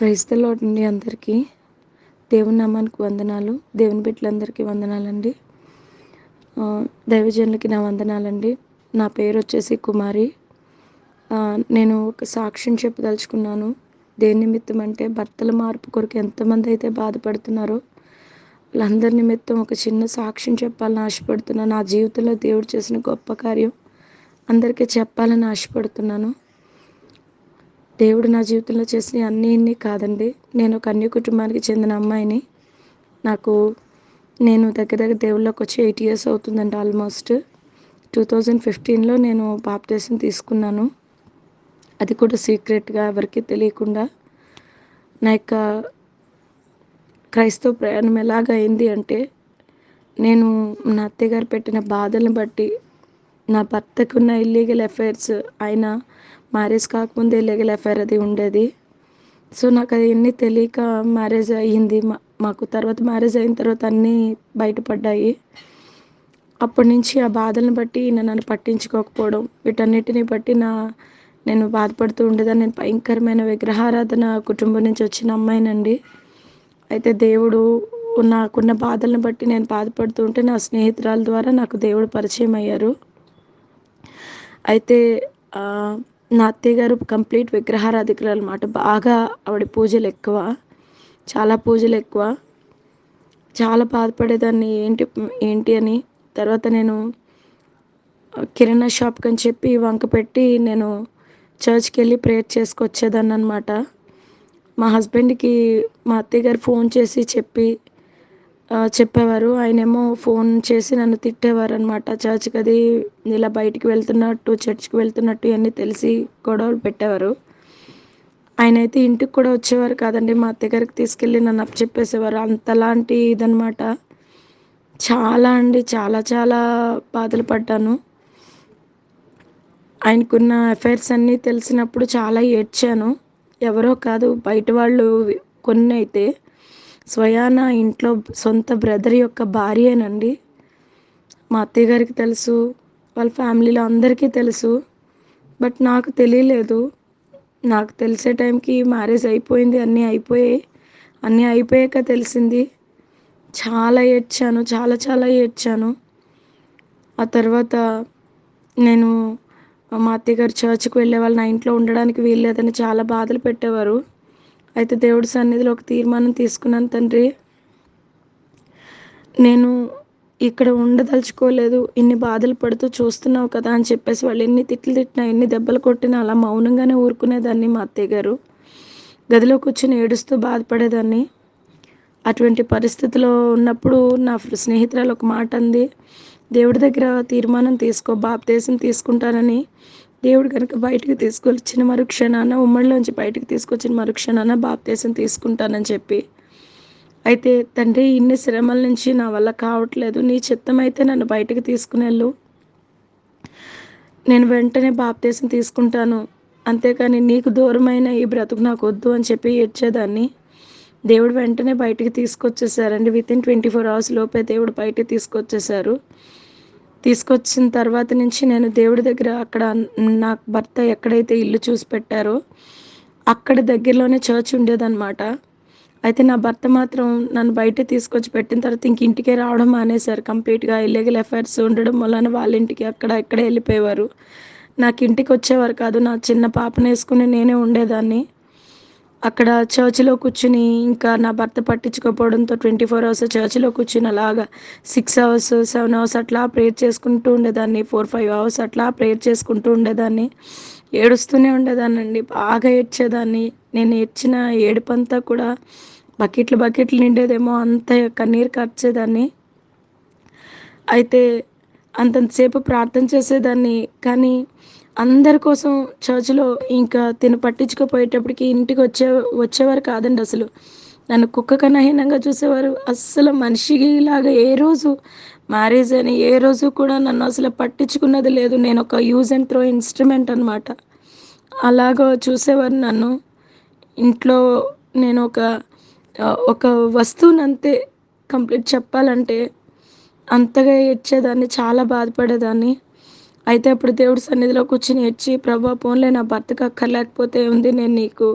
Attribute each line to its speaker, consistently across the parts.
Speaker 1: Praise అండి అందరికీ దేవుని నామానికి వందనాలు దేవుని బిడ్డలందరికీ వందనాలండి. దైవజనులకి నా వందనాలండి. నా పేరు వచ్చేసి కుమారి. నేను ఒక సాక్ష్యం చెప్పదలుచుకున్నాను. దేని నిమిత్తం అంటే భర్తల మార్పు కొరకు ఎంతమంది అయితే బాధపడుతున్నారో వాళ్ళందరి నిమిత్తం ఒక చిన్న సాక్ష్యం చెప్పాలని ఆశపడుతున్నాను నా జీవితంలో దేవుడు చేసిన గొప్ప కార్యం అందరికీ చెప్పాలని ఆశపడుతున్నాను. దేవుడు నా జీవితంలో చేసిన అన్నీ ఇన్ని కాదండి. నేను కన్య కుటుంబానికి చెందిన అమ్మాయిని. నాకు నేను దగ్గర దగ్గర దేవుళ్ళకి వచ్చి ఎయిట్ ఇయర్స్ అవుతుందండి ఆల్మోస్ట్. టూ థౌజండ్ ఫిఫ్టీన్లో నేను బాప్తీసం తీసుకున్నాను. అది కూడా సీక్రెట్గా ఎవరికి తెలియకుండా. నా యొక్క క్రైస్తవ ప్రయాణం ఎలాగ అయింది అంటే నేను నా అత్తయ్య గారు పెట్టిన బాధలను బట్టి నా భర్తకున్న ఇల్లీగల్ అఫైర్స్ ఆయన మ్యారేజ్ కాకముందే లీగల్ ఎఫ్ఐఆర్ అది ఉండేది. సో నాకు అది ఎన్ని తెలియక మ్యారేజ్ అయ్యింది. మా- మాకు తర్వాత మ్యారేజ్ అయిన తర్వాత అన్నీ బయటపడ్డాయి. అప్పటి నుంచి ఆ బాధలను బట్టి నన్ను పట్టించుకోకపోవడం వీటన్నిటిని బట్టి నా నేను బాధపడుతూ ఉండేదాన్ని. నేను భయంకరమైన విగ్రహారాధన కుటుంబం నుంచి వచ్చిన అమ్మాయినండి. అయితే దేవుడు నాకున్న బాధలను బట్టి నేను బాధపడుతూ ఉంటే నా స్నేహితురాల ద్వారా నాకు దేవుడు పరిచయం అయ్యారు. అయితే నా అత్తయ్య గారు కంప్లీట్ విగ్రహారాధికులు అనమాట బాగా ఆవిడ పూజలు ఎక్కువ. చాలా పూజలు ఎక్కువ. చాలా బాధపడేదాన్ని ఏంటి ఏంటి అని. తర్వాత నేను కిరాణా షాప్కి అని చెప్పి వంక పెట్టి నేను చర్చ్కి వెళ్ళి ప్రేయర్ చేసుకొచ్చేదాన్ని అనమాట మా హస్బెండ్కి మా అత్తయ్య గారు ఫోన్ చేసి చెప్పి చెప్పేవారు. ఆయనేమో ఫోన్ చేసి నన్ను తిట్టేవారు అనమాట చర్చ్కి అది ఇలా బయటికి వెళ్తున్నట్టు చర్చ్కి వెళ్తున్నట్టు ఇవన్నీ తెలిసి గొడవలు పెట్టేవారు. ఆయన అయితే ఇంటికి కూడా వచ్చేవారు కాదండి. మా అత్తయ్య గారికి తీసుకెళ్ళి నన్ను అప్ చెప్పేసేవారు అంతలాంటి ఇదనమాట చాలా అండి. చాలా చాలా బాధలు పడ్డాను. ఆయనకున్న అఫైర్స్ అన్నీ తెలిసినప్పుడు చాలా ఏడ్చాను. ఎవరో కాదు బయట వాళ్ళు కొన్ని అయితే స్వయాన ఇంట్లో సొంత బ్రదర్ యొక్క భార్యేనండి. మా అత్తయ్య గారికి తెలుసు వాళ్ళ ఫ్యామిలీలో అందరికీ తెలుసు. బట్ నాకు తెలియలేదు. నాకు తెలిసే టైంకి మ్యారేజ్ అయిపోయింది అన్నీ అయిపోయాయి అన్నీ అయిపోయాక తెలిసింది. చాలా ఏడ్చాను చాలా చాలా ఏడ్చాను. ఆ తర్వాత నేను మా అత్తయ్య గారు చర్చ్కి వెళ్ళే వాళ్ళు నా ఇంట్లో ఉండడానికి వీల్లేదని చాలా బాధలు పెట్టేవారు. అయితే దేవుడి సన్నిధిలో ఒక తీర్మానం తీసుకున్నాను తండ్రి. నేను ఇక్కడ ఉండదలుచుకోలేదు ఇన్ని బాధలు పడుతూ చూస్తున్నావు కదా అని చెప్పేసి వాళ్ళు ఎన్ని తిట్లు తిట్టినా ఎన్ని దెబ్బలు కొట్టినా అలా మౌనంగానే ఊరుకునేదాన్ని మా అత్తయ్య గారు. గదిలో కూర్చొని ఏడుస్తూ బాధపడేదాన్ని. అటువంటి పరిస్థితిలో ఉన్నప్పుడు నా స్నేహితురాలు ఒక మాట అంది దేవుడి దగ్గర తీర్మానం తీసుకో బాప్తేశం తీసుకుంటానని దేవుడు కనుక బయటికి తీసుకొచ్చిన మరుక్షణాన ఉమ్మడిలోంచి బయటకు తీసుకొచ్చిన మరుక్షణాన బాప్తేశం తీసుకుంటానని చెప్పి. అయితే తండ్రి ఇన్ని శ్రమల నుంచి నా వల్ల కావట్లేదు. నీ చిత్తం అయితే నన్ను బయటకు తీసుకుని వెళ్ళు. నేను వెంటనే బాప్తీసం తీసుకుంటాను. అంతేకాని నీకు దూరమైన ఈ బ్రతుకు నాకు వద్దు అని చెప్పి ఏడ్చేదాన్ని. దేవుడు వెంటనే బయటికి తీసుకొచ్చేసారండి. Within twenty four hours లోపే దేవుడు బయటికి తీసుకొచ్చేసారు తీసుకొచ్చిన తర్వాత నుంచి నేను దేవుడి దగ్గర అక్కడ నా భర్త ఎక్కడైతే ఇల్లు చూసి పెట్టారో అక్కడ దగ్గరలోనే చర్చ్ ఉండేదన్నమాట. అయితే నా భర్త మాత్రం నన్ను బయట తీసుకొచ్చి పెట్టిన తర్వాత ఇంక ఇంటికే రావడం మానేశారు. కంప్లీట్గా ఇల్లీగల్ ఎఫైర్స్ ఉండడం వలన వాళ్ళ ఇంటికి అక్కడ ఎక్కడ వెళ్ళిపోయేవారు. నాకు ఇంటికి వచ్చేవారు కాదు. నా చిన్న పాపను వేసుకుని నేనే ఉండేదాన్ని. అక్కడ చర్చిలో కూర్చుని ఇంకా నా భర్త పట్టించుకోకపోవడంతో ట్వంటీ ఫోర్ అవర్స్ చర్చిలో కూర్చుని అలాగా సిక్స్ అవర్స్ సెవెన్ అవర్స్ అట్లా ప్రేయర్ చేసుకుంటూ ఉండేదాన్ని. ఫోర్ ఫైవ్ అవర్స్ అట్లా ప్రేయర్ చేసుకుంటూ ఉండేదాన్ని. ఏడుస్తూనే ఉండేదాన్నండి. బాగా ఏడ్చేదాన్ని. నేను ఏడ్చిన ఏడుపంతా కూడా బకెట్లు బకెట్లు నిండేదేమో అంత కన్నీరు కార్చేదాన్ని. అయితే అంతంతసేపు ప్రార్థన చేసేదాన్ని. కానీ అందరి కోసం చర్చిలో ఇంకా తిను పట్టించుకుపోయేటప్పటికి ఇంటికి వచ్చే వచ్చేవారు కాదండి అసలు. నన్ను కుక్క కన్నా హీనంగా చూసేవారు. అస్సలు మనిషిలాగా ఏ రోజు మ్యారేజ్ అని ఏ రోజు కూడా నన్ను అసలు పట్టించుకున్నది లేదు. నేను ఒక యూజ్ అండ్ త్రో ఇన్స్ట్రుమెంట్ అనమాట అలాగ చూసేవారు నన్ను. ఇంట్లో నేను ఒక ఒక వస్తువుని అంతే కంప్లీట్ చెప్పాలంటే అంతగా ఇచ్చేదాన్ని చాలా బాధపడేదాన్ని. అయితే అప్పుడు దేవుడి సన్నిధిలో కూర్చుని ఏడ్చి ప్రభా పోన్లే నా భర్తకు అక్కర్లేకపోతే ఉంది నేను నీకు.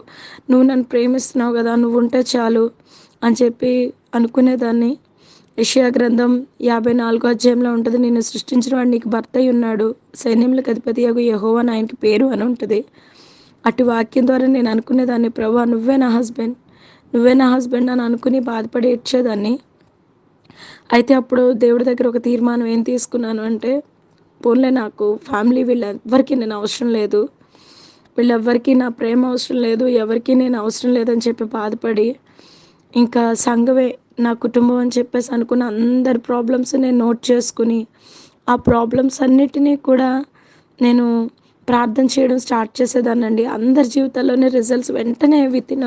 Speaker 1: నువ్వు నన్ను ప్రేమిస్తున్నావు కదా నువ్వు ఉంటే చాలు అని చెప్పి అనుకునేదాన్ని. యషియా గ్రంథం యాభై నాలుగో అధ్యాయంలో ఉంటుంది నిన్ను సృష్టించిన వాడు నీకు భర్త అయి ఉన్నాడు. సైన్యములకు అధిపతి అగు యహోవా అని ఆయనకి పేరు అని ఉంటుంది. అటు వాక్యం ద్వారా నేను అనుకునేదాన్ని ప్రభా నువ్వే నా హస్బెండ్. నువ్వే నా హస్బెండ్ అని అనుకుని బాధపడి ఇచ్చేదాన్ని అయితే అప్పుడు దేవుడి దగ్గర ఒక తీర్మానం ఏం తీసుకున్నాను అంటే పోన్లే నాకు ఫ్యామిలీ వీళ్ళెవ్వరికీ నేను అవసరం లేదు. వీళ్ళెవ్వరికీ నా ప్రేమ అవసరం లేదు ఎవరికీ నేను అవసరం లేదని చెప్పి బాధపడి ఇంకా సంఘమే నా కుటుంబం అని చెప్పేసి అనుకున్న అందరి ప్రాబ్లమ్స్ నేను నోట్ చేసుకుని ఆ ప్రాబ్లమ్స్ అన్నిటినీ కూడా నేను ప్రార్థన చేయడం స్టార్ట్ చేసేదానండి అందరి జీవితాల్లోనే రిజల్ట్స్ వెంటనే విత్ ఇన్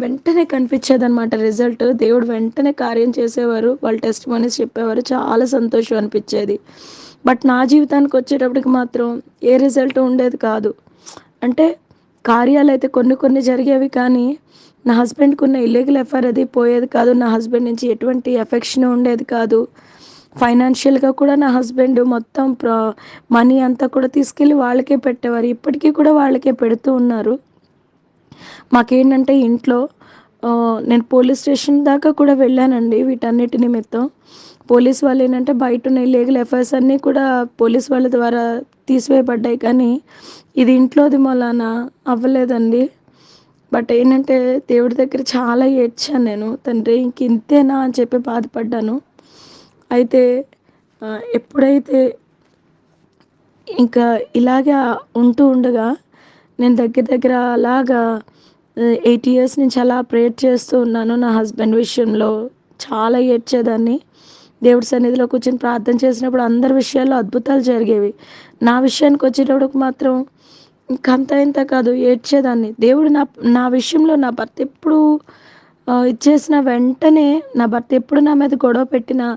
Speaker 1: వెంటనే కనిపించేదన్నమాట రిజల్ట్. దేవుడు వెంటనే కార్యం చేసేవారు వాళ్ళ టెస్ట్ మనీస్ చెప్పేవారు చాలా సంతోషం అనిపించేది. బట్ నా జీవితానికి వచ్చేటప్పటికి మాత్రం ఏ రిజల్ట్ ఉండేది కాదు. అంటే కార్యాలు అయితే కొన్ని కొన్ని జరిగేవి కానీ నా హస్బెండ్కి ఉన్న ఇల్లీగల్ ఎఫ్ఐఆర్ అది పోయేది కాదు. నా హస్బెండ్ నుంచి ఎటువంటి ఎఫెక్షన్ ఉండేది కాదు. ఫైనాన్షియల్గా కూడా నా హస్బెండ్ మొత్తం ప్రా మనీ అంతా కూడా తీసుకెళ్ళి వాళ్ళకే పెట్టేవారు. ఇప్పటికీ కూడా వాళ్ళకే పెడుతూ ఉన్నారు. మాకేంటంటే ఇంట్లో నేను పోలీస్ స్టేషన్ దాకా కూడా వెళ్ళానండి వీటన్నిటి నిమిత్తం పోలీస్ వాళ్ళు ఏంటంటే బయట ఉన్న ఇల్లీగల్ ఎఫ్ఐఆర్స్ అన్నీ కూడా పోలీస్ వాళ్ళ ద్వారా తీసివేయబడ్డాయి కానీ ఇది ఇంట్లోది మొలాన అవ్వలేదండి. బట్ ఏంటంటే దేవుడి దగ్గర చాలా ఏడ్చాను నేను తండ్రి ఇంక ఇంతేనా? అని చెప్పి బాధపడ్డాను. అయితే ఎప్పుడైతే ఇంకా ఇలాగే ఉంటూ ఉండగా నేను దగ్గర దగ్గర అలాగా ఎయిట్ ఇయర్స్ నుంచి అలా ప్రేయర్ చేస్తూ ఉన్నాను నా హస్బెండ్ విషయంలో. చాలా ఏడ్చేదాన్ని. దేవుడి సన్నిధిలో కూర్చొని ప్రార్థన చేసినప్పుడు అందరి విషయాల్లో అద్భుతాలు జరిగేవి. నా విషయానికి వచ్చేటప్పుడు మాత్రం ఇంకంత ఇంత కాదు ఏడ్చేదాన్ని. దేవుడు నా నా విషయంలో నా భర్త ఎప్పుడు ఇచ్చేసిన వెంటనే నా భర్త ఎప్పుడు నా మీద గొడవ పెట్టినా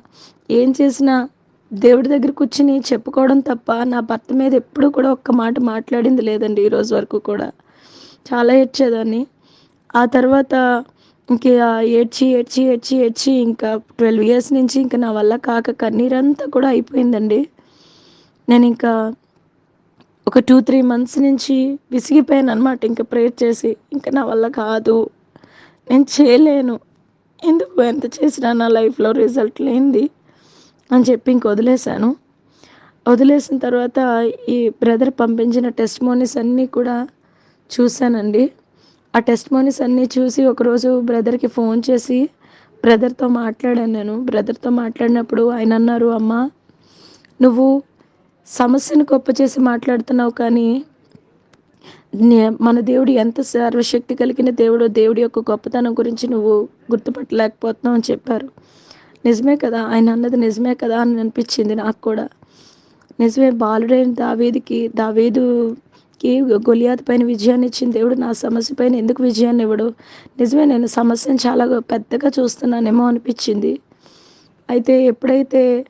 Speaker 1: ఏం చేసినా దేవుడి దగ్గర కూర్చుని చెప్పుకోవడం తప్ప నా భర్త మీద ఎప్పుడు కూడా ఒక్క మాట మాట్లాడింది లేదండి ఈరోజు వరకు కూడా. చాలా ఏడ్చేదాన్ని. ఆ తర్వాత ఇంక ఏడ్చి ఏడ్చి ఏడ్చి ఏడ్చి ఇంకా ట్వెల్వ్ ఇయర్స్ నుంచి ఇంకా నా వల్ల కాక కన్నీరంతా కూడా అయిపోయిందండి. నేను ఇంకా ఒక టూ త్రీ మంత్స్ నుంచి విసిగిపోయాను అనమాట ఇంకా ప్రేయర్ చేసి. ఇంకా నా వల్ల కాదు. నేను చేయలేను. ఎందుకు ఎంత చేసినా నా లైఫ్లో రిజల్ట్ లేనిది? అని చెప్పి ఇంక వదిలేశాను. వదిలేసిన తర్వాత ఈ బ్రదర్ పంపించిన టెస్ట్ మోనీస్ అన్నీ కూడా చూశానండి. ఆ టెస్ట్ మోనీస్ అన్నీ చూసి ఒకరోజు బ్రదర్కి ఫోన్ చేసి బ్రదర్తో మాట్లాడాను నేను. బ్రదర్తో మాట్లాడినప్పుడు ఆయన అన్నారు అమ్మా నువ్వు సమస్యను గొప్ప చేసి మాట్లాడుతున్నావు కానీ నే- మన దేవుడు ఎంత సర్వశక్తి కలిగిన దేవుడు దేవుడి యొక్క గొప్పతనం గురించి నువ్వు గుర్తుపట్టలేకపోతున్నావు అని చెప్పారు. నిజమే కదా? ఆయన అన్నది నిజమే కదా అని అనిపించింది నాకు కూడా. నిజమే బాలుడైన దావేదికి దావేదుకి గొలియాత్ పైన విజయాన్ని ఇచ్చిన దేవుడు నా సమస్య పైన ఎందుకు విజయాన్ని ఇవ్వడు? నిజమే నేను సమస్యను చాలా పెద్దగా చూస్తున్నానేమో అనిపించింది. అయితే ఎప్పుడైతే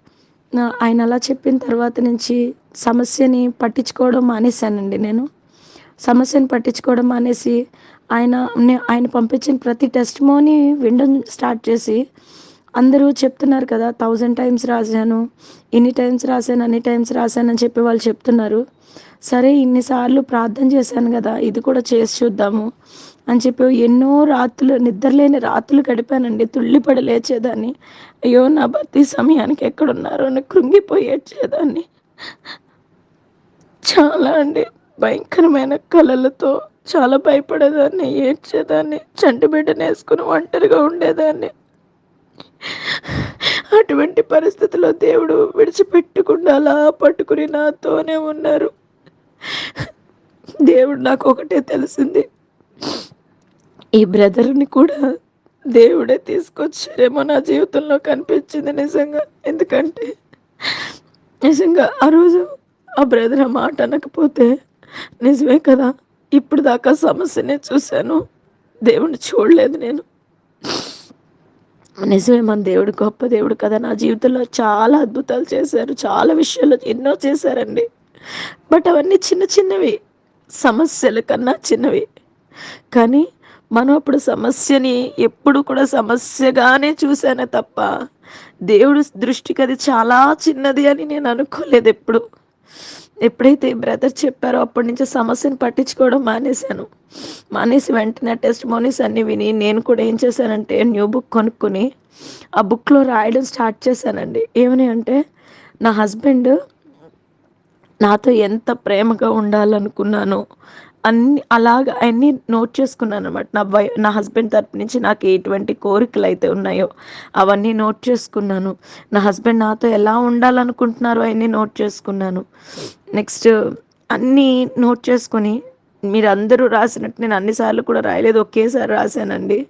Speaker 1: ఆయన అలా చెప్పిన తర్వాత నుంచి సమస్యని పట్టించుకోవడం మానేశానండి నేను. సమస్యను పట్టించుకోవడం మానేసి ఆయన ఆయన పంపించిన ప్రతి టెస్ట్ మోని వినడం స్టార్ట్ చేసి అందరూ చెప్తున్నారు కదా థౌజండ్ టైమ్స్ రాశాను ఇన్ని టైమ్స్ రాశాను అన్ని టైమ్స్ రాశాను అని చెప్పి వాళ్ళు చెప్తున్నారు. సరే ఇన్నిసార్లు ప్రార్థన చేశాను కదా ఇది కూడా చేసి చూద్దాము అని చెప్పి ఎన్నో రాత్రులు నిద్రలేని రాత్రులు గడిపానండి. తుళ్ళిపడి లేచేదాన్ని. అయ్యో నా భర్త సమయానికి ఎక్కడున్నారో అని కృంగిపోయేచ్చేదాన్ని. చాలా అండి భయంకరమైన కళలతో చాలా భయపడేదాన్ని ఏడ్చేదాన్ని చంటి బిడ్డను వేసుకుని ఒంటరిగా ఉండేదాన్ని. అటువంటి పరిస్థితిలో దేవుడు విడిచిపెట్టకుండా అలా పట్టుకుని నాతోనే ఉన్నారు. దేవుడు నాకు ఒకటే తెలిసింది. ఈ బ్రదర్ని కూడా దేవుడే తీసుకొచ్చారేమో నా జీవితంలో కనిపించింది నిజంగా. ఎందుకంటే నిజంగా ఆ రోజు ఆ బ్రదర్ ఆ మాట అనకపోతే నిజమే కదా? ఇప్పుడు దాకా సమస్యనే చూశాను. దేవుణ్ణి చూడలేదు నేను. నిజమే మన దేవుడు గొప్ప దేవుడు కదా. నా జీవితంలో చాలా అద్భుతాలు చేశారు. చాలా విషయాలు ఎన్నో చేశారండి. బట్ అవన్నీ చిన్న చిన్నవి సమస్యల కన్నా చిన్నవి. కానీ మనం అప్పుడు సమస్యని ఎప్పుడు కూడా సమస్యగానే చూశానే తప్ప దేవుడు దృష్టికి అది చాలా చిన్నది అని నేను అనుకోలేదు ఎప్పుడు. ఎప్పుడైతే బ్రదర్ చెప్పారో అప్పటి నుంచి సమస్యను పట్టించుకోవడం మానేశాను. మానేసి వెంటనే టెస్ట్ మోనీస్ అన్ని విని నేను కూడా ఏం చేశానంటే న్యూ బుక్ కొనుక్కొని ఆ బుక్లో రాయడం స్టార్ట్ చేశానండి. ఏమని అంటే నా హస్బెండ్ నాతో ఎంత ప్రేమగా ఉండాలనుకున్నానో అన్ని అలాగ అన్ని నోట్ చేసుకున్నాను అనమాట నా వై నా హస్బెండ్ తరపు నుంచి నాకు ఎటువంటి కోరికలు అయితే ఉన్నాయో అవన్నీ నోట్ చేసుకున్నాను. నా హస్బెండ్ నాతో ఎలా ఉండాలనుకుంటున్నారో అవన్నీ నోట్ చేసుకున్నాను. నెక్స్ట్ అన్నీ నోట్ చేసుకొని మీరు అందరూ రాసినట్టు నేను అన్నిసార్లు కూడా రాయలేదు. ఒకేసారి రాశానండి.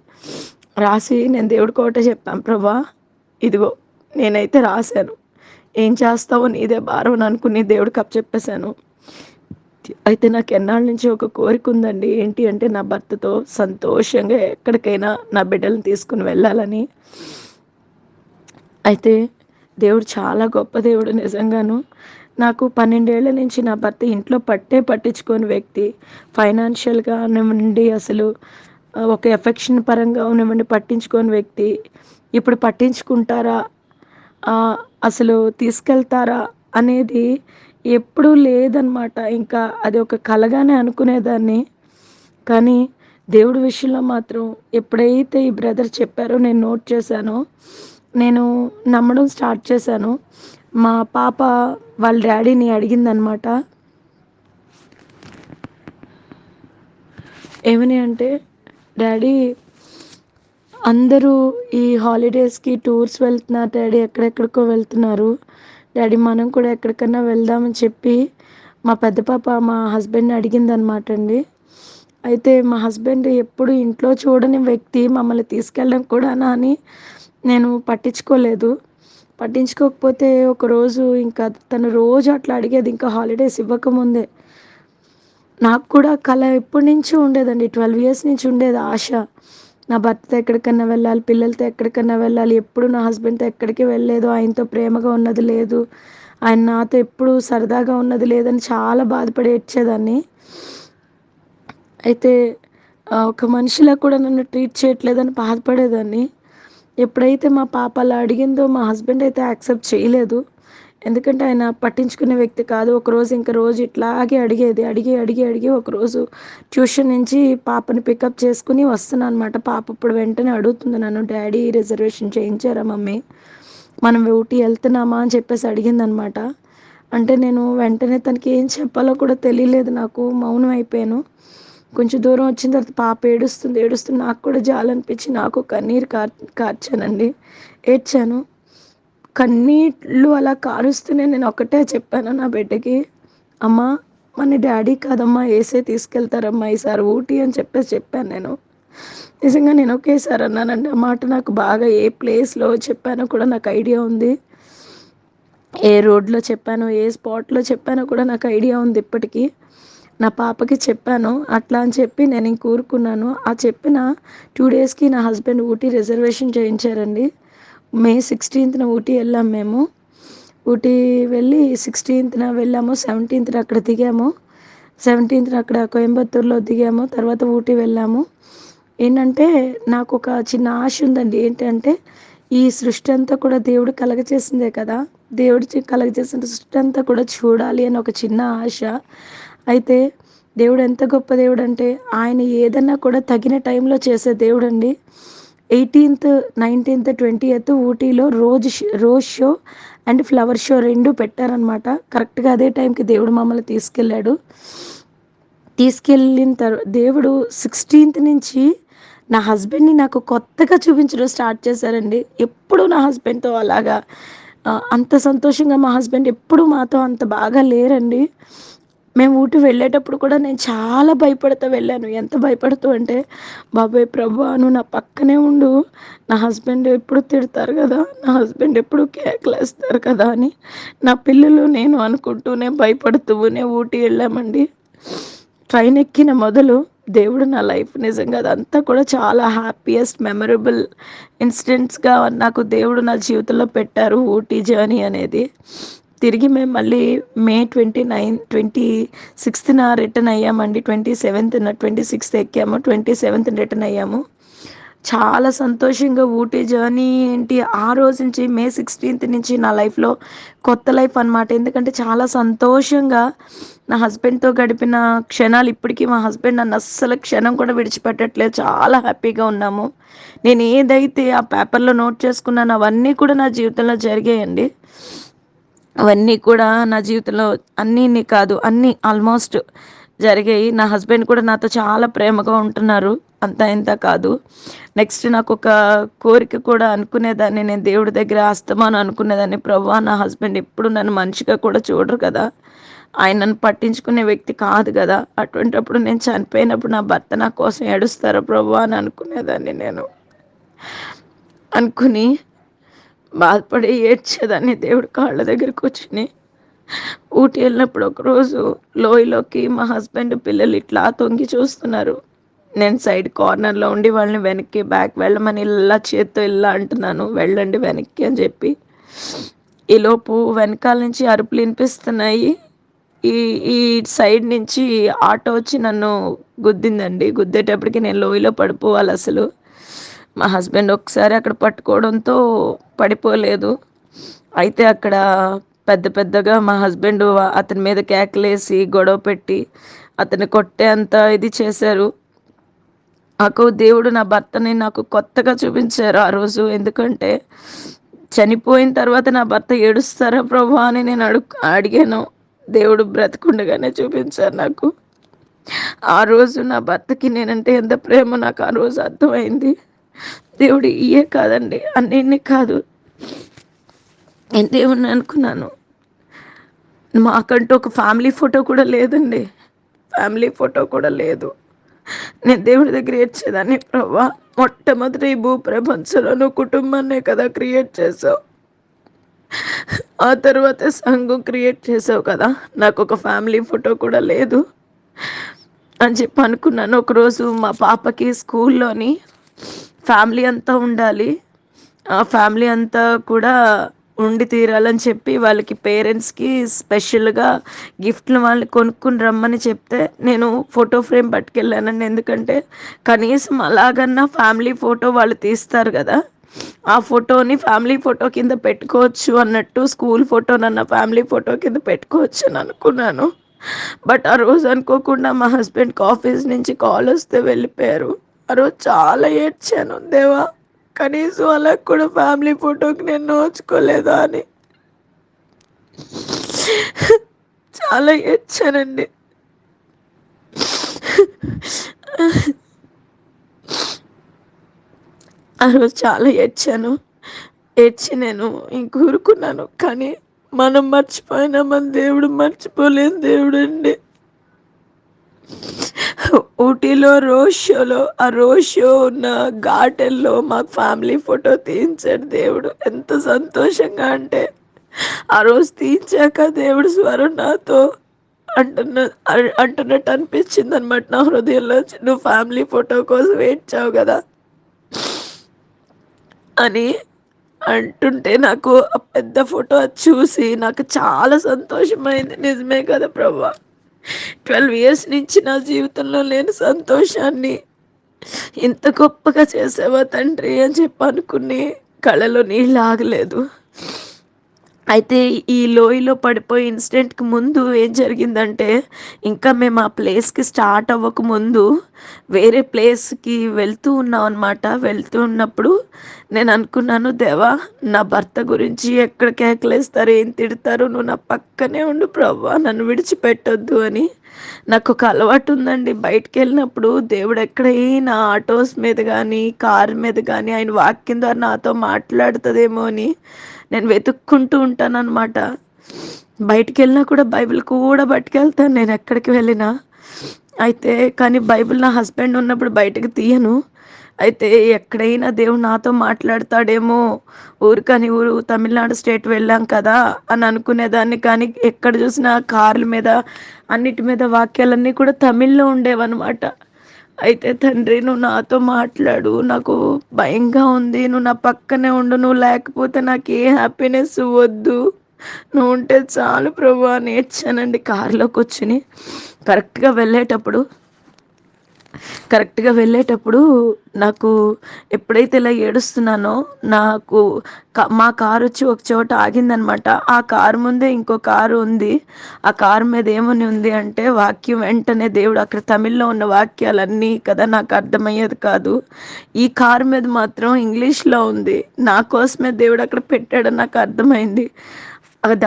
Speaker 1: రాసి నేను దేవుడికి ఒకటే చెప్పాను ప్రభా ఇదిగో నేనైతే రాశాను. ఏం చేస్తావో నీదే భారం అనుకుని దేవుడికి చెప్పేశాను అయితే నాకు ఎన్నాళ్ళ నుంచి ఒక కోరిక ఉందండి. ఏంటి అంటే నా భర్తతో సంతోషంగా ఎక్కడికైనా నా బిడ్డలను తీసుకుని వెళ్ళాలని. అయితే దేవుడు చాలా గొప్ప దేవుడు నిజంగాను. నాకు పన్నెండేళ్ళ నుంచి నా భర్త ఇంట్లో పట్టే పట్టించుకోని వ్యక్తి. ఫైనాన్షియల్గా నుండి అసలు ఒక ఎఫెక్షన్ పరంగా ఉన్నవండి పట్టించుకోని వ్యక్తి. ఇప్పుడు పట్టించుకుంటారా? అసలు తీసుకెళ్తారా? అనేది ఎప్పుడూ లేదనమాట ఇంకా అది ఒక కలగానే అనుకునేదాన్ని. కానీ దేవుడి విషయంలో మాత్రం ఎప్పుడైతే ఈ బ్రదర్ చెప్పారో నేను నోట్ చేశానో. నేను నమ్మడం స్టార్ట్ చేశాను. మా పాప వాళ్ళ డాడీని అడిగిందనమాట ఏమని అంటే డాడీ అందరూ ఈ హాలిడేస్కి టూర్స్ వెళ్తున్నారు. డాడీ ఎక్కడెక్కడికో వెళ్తున్నారు. డాడీ మనం కూడా ఎక్కడికన్నా వెళ్దామని చెప్పి మా పెద్ద పాప మా హస్బెండ్ని అడిగిందనమాట అండి. అయితే మా హస్బెండ్ ఎప్పుడు ఇంట్లో చూడని వ్యక్తి మమ్మల్ని తీసుకెళ్ళడం కూడా అని నేను పట్టించుకోలేదు. పట్టించుకోకపోతే ఒకరోజు ఇంకా తను రోజు అట్లా అడిగేది ఇంకా హాలిడేస్ ఇవ్వకముందే. నాకు కూడా కళ ఎప్పటి నుంచో ఉండేదండి ట్వెల్వ్ ఇయర్స్ నుంచి ఉండేది ఆశ. నా భర్తతో ఎక్కడికన్నా వెళ్ళాలి పిల్లలతో ఎక్కడికన్నా వెళ్ళాలి ఎప్పుడు నా హస్బెండ్తో ఎక్కడికి వెళ్ళలేదు ఆయనతో ప్రేమగా ఉన్నది లేదు ఆయన నాతో ఎప్పుడు సరదాగా ఉన్నది లేదని చాలా బాధపడి ఏడ్చేదాన్ని. అయితే ఒక మనిషిలా కూడా నన్ను ట్రీట్ చేయట్లేదని బాధపడేదాన్ని. ఎప్పుడైతే మా పాప అలా అడిగిందో మా హస్బెండ్ అయితే యాక్సెప్ట్ చేయలేదు. ఎందుకంటే ఆయన పట్టించుకునే వ్యక్తి కాదు. ఒకరోజు ఇంకా రోజు ఇట్లాగే అడిగేది అడిగి అడిగి అడిగి ఒకరోజు ట్యూషన్ నుంచి పాపని పికప్ చేసుకుని వస్తున్నాను అనమాట పాప ఇప్పుడు వెంటనే అడుగుతుంది నన్ను డాడీ రిజర్వేషన్ చేయించారా మమ్మీ? మనం ఊటీ వెళ్తున్నామా? అని చెప్పేసి అడిగిందనమాట. అంటే నేను వెంటనే తనకి ఏం చెప్పాలో కూడా తెలియలేదు. నాకు మౌనం అయిపోయాను. కొంచెం దూరం వచ్చిన తర్వాత పాప ఏడుస్తుంది ఏడుస్తుంది. నాకు కూడా జాలనిపించి నాకు కన్నీరు కార్ కార్చానండి. ఏడ్చాను. కన్నీళ్ళు అలా కారుస్తూనే నేను ఒకటే చెప్పాను నా బిడ్డకి అమ్మ మన డాడీ కాదమ్మా ఏసే తీసుకెళ్తారమ్మా ఈసారి ఊటీ అని చెప్పేసి చెప్పాను నేను. నిజంగా నేను ఒకేసారి అన్నానండి ఆ మాట నాకు బాగా ఏ ప్లేస్లో చెప్పానో కూడా నాకు ఐడియా ఉంది. ఏ రోడ్లో చెప్పానో ఏ స్పాట్లో చెప్పానో కూడా నాకు ఐడియా ఉంది ఇప్పటికీ. నా పాపకి చెప్పాను అట్లా అని చెప్పి నేను ఇంక ఆ చెప్పిన టూ డేస్కి నా హస్బెండ్ ఊటీ రిజర్వేషన్ చేయించారండి. మే సిక్స్టీన్త్న ఊటీ వెళ్ళాము మేము. ఊటీ వెళ్ళి సిక్స్టీన్త్న వెళ్ళాము సెవెంటీన్త్న అక్కడ దిగాము. సెవెంటీన్త్న అక్కడ కోయంబత్తూరులో దిగాము తర్వాత ఊటీ వెళ్ళాము. ఏంటంటే నాకు ఒక చిన్న ఆశ ఉందండి. ఏంటంటే ఈ సృష్టి అంతా కూడా దేవుడు కలగచేసిందే కదా. దేవుడు కలగచేసిన సృష్టి అంతా కూడా చూడాలి అని ఒక చిన్న ఆశ. అయితే దేవుడు ఎంత గొప్ప దేవుడు అంటే ఆయన ఏదన్నా కూడా తగిన టైంలో చేసే దేవుడు అండి ఎయిటీన్త్ నైన్టీన్త్ ట్వంటీయత్ ఊటీలో rose rose show and flower show రెండు పెట్టారనమాట కరెక్ట్గా అదే టైంకి దేవుడు మమ్మల్ని తీసుకెళ్ళాడు. తీసుకెళ్ళిన తర్వాత దేవుడు సిక్స్టీన్త్ నుంచి నా హస్బెండ్ని నాకు కొత్తగా చూపించడం స్టార్ట్ చేశారండి. ఎప్పుడు నా హస్బెండ్తో అలాగా అంత సంతోషంగా మా హస్బెండ్ ఎప్పుడు మాతో అంత బాగా లేరండి. మేము ఊటి వెళ్ళేటప్పుడు కూడా నేను చాలా భయపడుతూ వెళ్ళాను. ఎంత భయపడుతూ అంటే బాబాయ్ ప్రభు నువ్వు నా పక్కనే ఉండు. నా హస్బెండ్ ఎప్పుడు తిడతారు కదా నా హస్బెండ్ ఎప్పుడు కేకలేస్తారు కదా అని నా పిల్లలు నేను అనుకుంటూనే భయపడుతూనే ఊటీ వెళ్ళామండి. ట్రైన్ ఎక్కిన మొదలు దేవుడు నా లైఫ్ నిజంగా అదంతా కూడా చాలా హ్యాపీయెస్ట్ మెమరబుల్ ఇన్సిడెంట్స్గా నాకు దేవుడు నా జీవితంలో పెట్టారు ఊటీ జర్నీ అనేది. తిరిగి మేము మళ్ళీ మే ట్వంటీ నైన్ ట్వంటీ సిక్స్త్న రిటర్న్ అయ్యామండి. ట్వంటీ సెవెంత్న ట్వంటీ సిక్స్త్ ఎక్కాము. ట్వంటీ సెవెంత్ రిటర్న్ అయ్యాము. చాలా సంతోషంగా ఊటీ జర్నీ ఏంటి? ఆ రోజు నుంచి మే సిక్స్టీన్త్ నుంచి నా లైఫ్లో కొత్త లైఫ్ అనమాట ఎందుకంటే చాలా సంతోషంగా నా హస్బెండ్తో గడిపిన క్షణాలు ఇప్పటికీ మా హస్బెండ్ నన్ను అస్సలు క్షణం కూడా విడిచిపెట్టట్లేదు. చాలా హ్యాపీగా ఉన్నాము. నేను ఏదైతే ఆ పేపర్లో నోట్ చేసుకున్నాను అవన్నీ కూడా నా జీవితంలో జరిగాయండి. అవన్నీ కూడా నా జీవితంలో అన్నీ కాదు అన్నీ ఆల్మోస్ట్ జరిగాయి. నా హస్బెండ్ కూడా నాతో చాలా ప్రేమగా ఉంటున్నారు. అంత ఇంత కాదు. నెక్స్ట్ నాకు ఒక కోరిక కూడా అనుకునేదాన్ని. నేను దేవుడి దగ్గర అస్తమానం అనుకునేదాన్ని. ప్రభా నా హస్బెండ్ ఎప్పుడు నన్ను మంచిగా కూడా చూడరు కదా. ఆయన నన్ను పట్టించుకునే వ్యక్తి కాదు కదా. అటువంటప్పుడు నేను చనిపోయినప్పుడు నా భర్త నా కోసం ఏడుస్తారా ప్రభు అని అనుకునేదాన్ని నేను. అనుకుని బాధపడి ఏడ్చేదాన్ని దేవుడు కాళ్ళ దగ్గరికి వచ్చి. ఊటి వెళ్ళినప్పుడు ఒకరోజు లోయలోకి మా హస్బెండ్ పిల్లలు ఇట్లా తొంగి చూస్తున్నారు. నేను సైడ్ కార్నర్లో ఉండి వాళ్ళని వెనక్కి బ్యాక్ వెళ్ళమని ఇలా చేత్తో ఇలా అంటున్నాను వెళ్ళండి వెనక్కి అని చెప్పి. ఈలోపు వెనకాల నుంచి అరుపులు వినిపిస్తున్నాయి. ఈ ఈ సైడ్ నుంచి ఆటో వచ్చి నన్ను గుద్దిందండి. గుద్దేటప్పటికి నేను లోయలో పడిపోవాలి అసలు. మా హస్బెండ్ ఒకసారి అక్కడ పట్టుకోవడంతో పడిపోలేదు. అయితే అక్కడ పెద్ద పెద్దగా మా హస్బెండ్ అతని మీద కేకలేసి గొడవ పెట్టి అతన్ని కొట్టే అంత ఇది చేశారు. నాకు దేవుడు నా భర్తని నాకు కొత్తగా చూపించారు ఆ రోజు. ఎందుకంటే చనిపోయిన తర్వాత నా భర్త ఏడుస్తారా ప్రభు అని నేను అడుగు అడిగాను. దేవుడు బ్రతకుండగానే చూపించారు నాకు. ఆ రోజు నా భర్తకి నేనంటే ఎంత ప్రేమ నాకు ఆ రోజు అర్థమైంది. దేవుడు ఇయే కాదండి అన్నీ కాదు. నేను దేవుడిని అనుకున్నాను. మాకంటూ ఒక ఫ్యామిలీ ఫోటో కూడా లేదండి. ఫ్యామిలీ ఫోటో కూడా లేదు. నేను దేవుడి దగ్గర ఏడ్చేదాన్ని ప్రభా. మొట్టమొదటి ఈ భూ ప్రపంచంలో కుటుంబాన్నే కదా క్రియేట్ చేసావు. ఆ తర్వాత సంఘం క్రియేట్ చేసావు కదా. నాకు ఒక ఫ్యామిలీ ఫోటో కూడా లేదు. అని చెప్పి అనుకున్నాను. ఒకరోజు మా పాపకి స్కూల్లోని ఫ్యామిలీ అంతా ఉండాలి. ఆ ఫ్యామిలీ అంతా కూడా ఉండి తీరాలని చెప్పి వాళ్ళకి పేరెంట్స్కి స్పెషల్గా గిఫ్ట్లు వాళ్ళు కొనుక్కుని రమ్మని చెప్తే నేను ఫోటో ఫ్రేమ్ పట్టుకెళ్ళానండి. ఎందుకంటే కనీసం అలాగన్నా ఫ్యామిలీ ఫోటో వాళ్ళు తీస్తారు కదా. ఆ ఫోటోని ఫ్యామిలీ ఫోటో కింద పెట్టుకోవచ్చు అన్నట్టు స్కూల్ ఫోటోనన్న ఫ్యామిలీ ఫోటో కింద పెట్టుకోవచ్చు అని అనుకున్నాను. బట్ ఆ రోజు అనుకోకుండా మా హస్బెండ్కి ఆఫీస్ నుంచి కాల్ వస్తే వెళ్ళిపోయారు. ఆ రోజు చాలా ఏడ్చాను దేవా. కనీసం అలా కూడా ఫ్యామిలీ ఫోటోకి నేను నోచుకోలేదా అని. చాలా ఏడ్చానండి. ఆ రోజు చాలా ఏడ్చాను. ఏడ్చి నేను ఇంకూరుకున్నాను కానీ మనం మర్చిపోయినా మన దేవుడు మర్చిపోలేని దేవుడు అండి ఊటీలో రోజ్ షోలో ఆ రోజ్ షో ఉన్న గార్డెన్లో మాకు ఫ్యామిలీ ఫోటో తీయించాడు దేవుడు. ఎంత సంతోషంగా అంటే ఆ రోజు తీయించాక దేవుడు స్వరం నాతో అంటున్న అంటున్నట్టు అనిపించింది అనమాట నా హృదయంలో. నువ్వు ఫ్యామిలీ ఫోటో కోసం ఏడ్చావు కదా అని అంటుంటే నాకు ఆ పెద్ద ఫోటో చూసి నాకు చాలా సంతోషమైంది. నిజమే కదా ప్రభా ట్వెల్వ్ ఇయర్స్ నుంచి నా జీవితంలో లేని సంతోషాన్ని ఇంత గొప్పగా చేసావా తండ్రి అని చెప్పి అనుకుని కళలో నీళ్ళు ఆగలేదు. అయితే ఈ లోయలో పడిపోయి ఇన్సిడెంట్కి ముందు ఏం జరిగిందంటే ఇంకా మేము ఆ ప్లేస్కి స్టార్ట్ అవ్వక ముందు వేరే ప్లేస్కి వెళ్తూ ఉన్నాం అనమాట వెళ్తూ ఉన్నప్పుడు నేను అనుకున్నాను దేవా నా భర్త గురించి ఎక్కడ కేకలేస్తారు? ఏం తిడతారు? నువ్వు నా పక్కనే ఉండు ప్రవ్వా నన్ను విడిచిపెట్టొద్దు అని. నాకు ఒక అలవాటు ఉందండి. బయటికి వెళ్ళినప్పుడు దేవుడు ఎక్కడైనా ఆటోస్ మీద కానీ కార్ మీద కానీ ఆయన వాక్యం ద్వారా నాతో మాట్లాడుతుందేమో అని. నేను వెతుక్కుంటూ ఉంటాను అనమాట బయటికి వెళ్ళినా కూడా బైబిల్ కూడా పట్టుకెళ్తాను. నేను ఎక్కడికి వెళ్ళినా. అయితే కానీ బైబిల్ నా హస్బెండ్ ఉన్నప్పుడు బయటకు తీయను. అయితే ఎక్కడైనా దేవుడు నాతో మాట్లాడతాడేమో. ఊరికని ఊరు తమిళనాడు స్టేట్ వెళ్ళాం కదా అని అనుకునేదాన్ని. కానీ ఎక్కడ చూసినా కార్ల మీద అన్నిటి మీద వాక్యాలన్నీ కూడా తమిళ్ళో ఉండేవన్నమాట. అయితే తండ్రి నువ్వు నాతో మాట్లాడు. నాకు భయంగా ఉంది. నువ్వు నా పక్కనే ఉండు. నువ్వు లేకపోతే నాకు ఏ హ్యాపీనెస్ వద్దు. నువ్వు ఉంటే చాలు ప్రభు. నేర్చానండి. కారులోకి వచ్చి కరెక్ట్గా వెళ్ళేటప్పుడు కరెక్ట్గా వెళ్ళేటప్పుడు నాకు ఎప్పుడైతే ఇలా ఏడుస్తున్నానో నాకు మా కారు వచ్చి ఒక చోట ఆగిందనమాట. ఆ కారు ముందే ఇంకో కారు ఉంది. ఆ కారు మీద ఏమని ఉంది అంటే వాక్యం వెంటనే దేవుడు అక్కడ తమిళ్ళో ఉన్న వాక్యాలన్నీ కదా నాకు అర్థమయ్యేది కాదు. ఈ కారు మీద మాత్రం ఇంగ్లీష్లో ఉంది. నా కోసమే దేవుడు అక్కడ పెట్టాడని నాకు అర్థమైంది.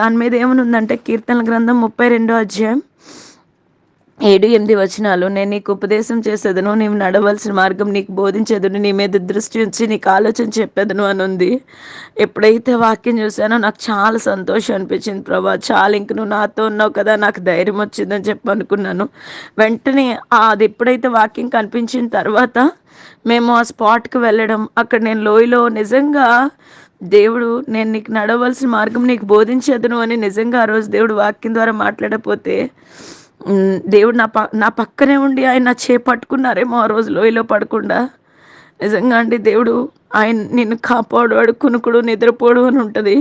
Speaker 1: దాని మీద ఏమని ఉందంటే కీర్తన గ్రంథం ముప్పై రెండో అధ్యాయం ఏడు ఎనిమిది వచనాలు నేను నీకు ఉపదేశం చేసేదను నీవు నడవలసిన మార్గం నీకు బోధించేదను నీ మీద దృష్టి ఉంచి నీకు ఆలోచన చెప్పేదను అని ఉంది ఎప్పుడైతే వాక్యం చూసానో నాకు చాలా సంతోషం అనిపించింది ప్రభా. చాలా ఇంక నువ్వు నాతో ఉన్నావు కదా నాకు ధైర్యం వచ్చిందని చెప్పి అనుకున్నాను. వెంటనే అది ఎప్పుడైతే వాక్యం కనిపించిన తర్వాత మేము ఆ స్పాట్కి వెళ్ళడం అక్కడ నేను లోయలో నిజంగా దేవుడు నేను నీకు నడవలసిన మార్గం నీకు బోధించేదను అని నిజంగా ఆ రోజు దేవుడు వాక్యం ద్వారా మాట్లాడపోతే దేవుడు నా ప నా పక్కనే ఉండి ఆయన నా చేపట్టుకున్నారేమో ఆ రోజు లోయలో పడకుండా. నిజంగా అండి దేవుడు ఆయన నిన్ను కాపాడు కునుకుడు నిద్రపోడు అని ఉంటుంది.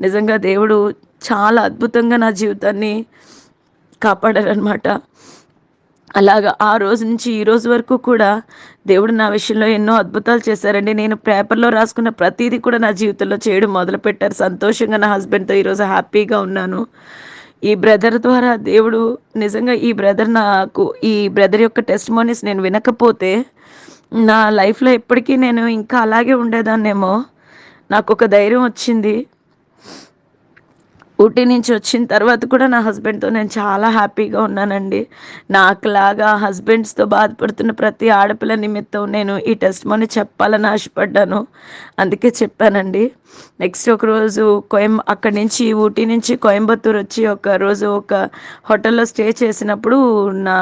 Speaker 1: నిజంగా దేవుడు చాలా అద్భుతంగా నా జీవితాన్ని కాపాడారనమాట అలాగా ఆ రోజు నుంచి ఈ రోజు వరకు కూడా దేవుడు నా విషయంలో ఎన్నో అద్భుతాలు చేశారండి. నేను పేపర్లో రాసుకున్న ప్రతిదీ కూడా నా జీవితంలో చేయడం మొదలుపెట్టారు. సంతోషంగా నా హస్బెండ్తో ఈరోజు హ్యాపీగా ఉన్నాను. ఈ బ్రదర్ ద్వారా దేవుడు నిజంగా ఈ బ్రదర్ నాకు ఈ బ్రదర్ యొక్క టెస్ట్ మోనీస్ నేను వినకపోతే నా లైఫ్లో ఎప్పటికీ నేను ఇంకా అలాగే ఉండేదాన్నేమో. నాకు ఒక ధైర్యం వచ్చింది. ఊటీ నుంచి వచ్చిన తర్వాత కూడా నా హస్బెండ్తో నేను చాలా హ్యాపీగా ఉన్నానండి. నాకులాగా హస్బెండ్స్తో బాధపడుతున్న ప్రతి ఆడపిల్ల నిమిత్తం నేను ఈ టెస్ట్ మనీ చెప్పాలని ఆశపడ్డాను. అందుకే చెప్పానండి. నెక్స్ట్ ఒక రోజు కోయం అక్కడి నుంచి ఊటీ నుంచి కోయంబత్తూర్ వచ్చి ఒక రోజు ఒక హోటల్లో స్టే చేసినప్పుడు నా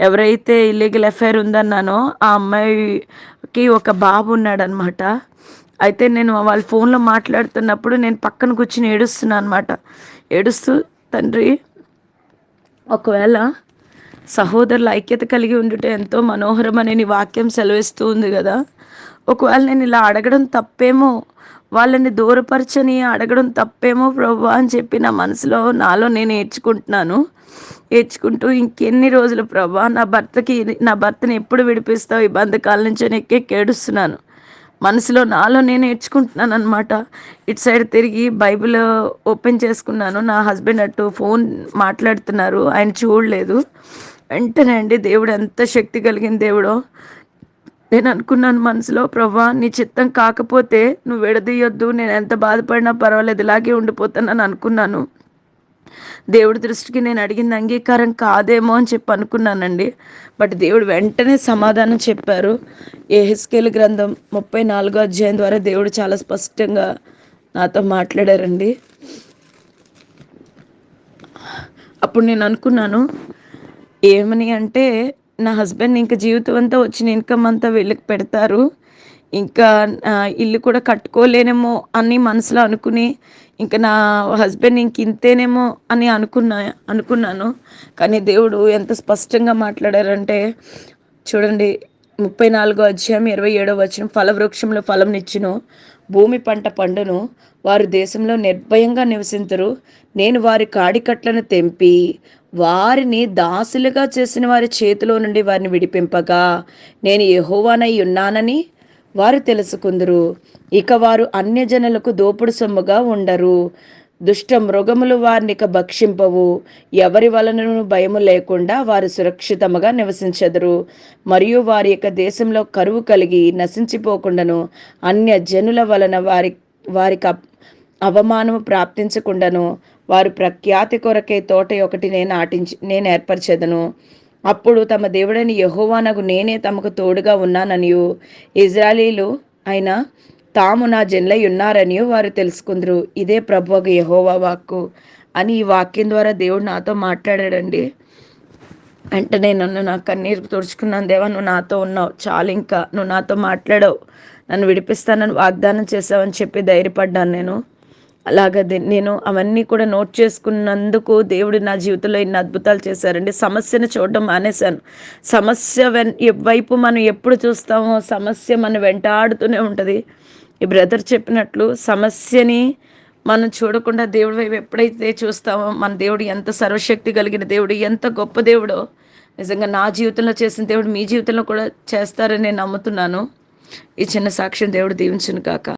Speaker 1: ఎవరైతే ఇల్లీగల్ ఎఫ్ఐఆర్ ఉందన్నానో ఆ అమ్మాయికి ఒక బాబు ఉన్నాడనమాట అయితే నేను వాళ్ళ ఫోన్లో మాట్లాడుతున్నప్పుడు నేను పక్కన కూర్చుని ఏడుస్తున్నా అనమాట ఏడుస్తూ తండ్రి ఒకవేళ సహోదరుల ఐక్యత కలిగి ఉండుటే ఎంతో మనోహరమని నీ వాక్యం సెలవిస్తూ ఉంది కదా. ఒకవేళ నేను ఇలా అడగడం తప్పేమో వాళ్ళని దూరపరచని అడగడం తప్పేమో ప్రభు అని చెప్పి నా మనసులో నాలో నేను ఏడ్చుకుంటున్నాను. ఏడ్చుకుంటూ ఇంకెన్ని రోజులు ప్రభా నా భర్తకి నా భర్తని ఎప్పుడు విడిపిస్తావు? ఈ బంధకాల నుంచి ఎక్కెక్కి ఏడుస్తున్నాను మనసులో నాలో నేను నేర్చుకుంటున్నాను అనమాట ఇటు సైడ్ తిరిగి బైబిల్ ఓపెన్ చేసుకున్నాను. నా హస్బెండ్ అటు ఫోన్ మాట్లాడుతున్నారు. ఆయన చూడలేదు. వెంటనే అండి దేవుడు ఎంత శక్తి కలిగిన దేవుడో. నేను అనుకున్నాను మనసులో ప్రభా నీ చిత్తం కాకపోతే నువ్వు విడదీయొద్దు. నేను ఎంత బాధపడినా పర్వాలేదు. ఇలాగే ఉండిపోతానని అనుకున్నాను. దేవుడి దృష్టికి నేను అడిగింది అంగీకారం కాదేమో అని చెప్పి అనుకున్నానండి. బట్ దేవుడు వెంటనే సమాధానం చెప్పారు. ఏ గ్రంథం ముప్పై నాలుగో అధ్యాయం ద్వారా దేవుడు చాలా స్పష్టంగా నాతో మాట్లాడారండి. అప్పుడు నేను అనుకున్నాను ఏమని అంటే నా హస్బెండ్ ఇంకా జీవితం అంతా వచ్చిన ఇన్కమ్ అంతా వీళ్ళకి పెడతారు. ఇంకా ఇల్లు కూడా కట్టుకోలేనేమో అని మనసులో అనుకుని ఇంకా నా హస్బెండ్ ఇంక ఇంతేనేమో అని అనుకున్నా అనుకున్నాను. కానీ దేవుడు ఎంత స్పష్టంగా మాట్లాడారంటే చూడండి ముప్పై నాలుగో అధ్యాయం ఇరవై ఏడో వచ్చిన ఫలవృక్షంలో ఫలంనిచ్చును భూమి పంట పండును వారు దేశంలో నిర్భయంగా నివసించరు నేను వారి కాడికట్లను తెంపి వారిని దాసులుగా చేసిన వారి చేతిలో నుండి వారిని విడిపింపగా నేను యహోవానై ఉన్నానని వారు తెలుసుకుందరు. ఇక వారు అన్యజనులకు దోపుడు సొమ్ముగా ఉండరు. దుష్ట మృగములు వారినిక భక్షింపవు. ఎవరి వలనను భయము లేకుండా వారు సురక్షితముగా నివసించదురు. మరియు వారి యొక్క దేశంలో కరువు కలిగి నశించిపోకుండాను అన్య జనుల వలన వారి వారికి అవమానము ప్రాప్తించకుండాను వారు ప్రఖ్యాతి కొరకే తోట ఒకటి నేను ఆటించి నేను ఏర్పరచెదను. అప్పుడు తమ దేవుడని యహోవానకు నేనే తమకు తోడుగా ఉన్నాననియు. ఇజ్రాయలీలు అయినా తాము నా జన్లై ఉన్నారని వారు తెలుసుకుందరు. ఇదే ప్రభు యహోవా వాక్కు. అని ఈ వాక్యం ద్వారా దేవుడు నాతో మాట్లాడాడండి. వెంటనే నన్ను నా కన్నీరు తుడుచుకున్నాను. దేవా నువ్వు నాతో ఉన్నావు. చాలు ఇంకా. నువ్వు నాతో మాట్లాడవు. నన్ను విడిపిస్తానని వాగ్దానం చేసావని చెప్పి ధైర్యపడ్డాను నేను. అలాగే నేను అవన్నీ కూడా నోట్ చేసుకున్నందుకు దేవుడు నా జీవితంలో ఇన్ని అద్భుతాలు చేశారండి. సమస్యను చూడడం మానేశాను. సమస్య వెన్ వైపు మనం ఎప్పుడు చూస్తామో సమస్య మన వెంటాడుతూనే ఉంటుంది. ఈ బ్రదర్ చెప్పినట్లు సమస్యని మనం చూడకుండా దేవుడి వైపు ఎప్పుడైతే చూస్తామో మన దేవుడు ఎంత సర్వశక్తి కలిగిన దేవుడు ఎంత గొప్ప దేవుడో నిజంగా నా జీవితంలో చేసిన దేవుడు మీ జీవితంలో కూడా చేస్తారని నేను నమ్ముతున్నాను. ఈ చిన్న సాక్ష్యం దేవుడు దీవించును కాక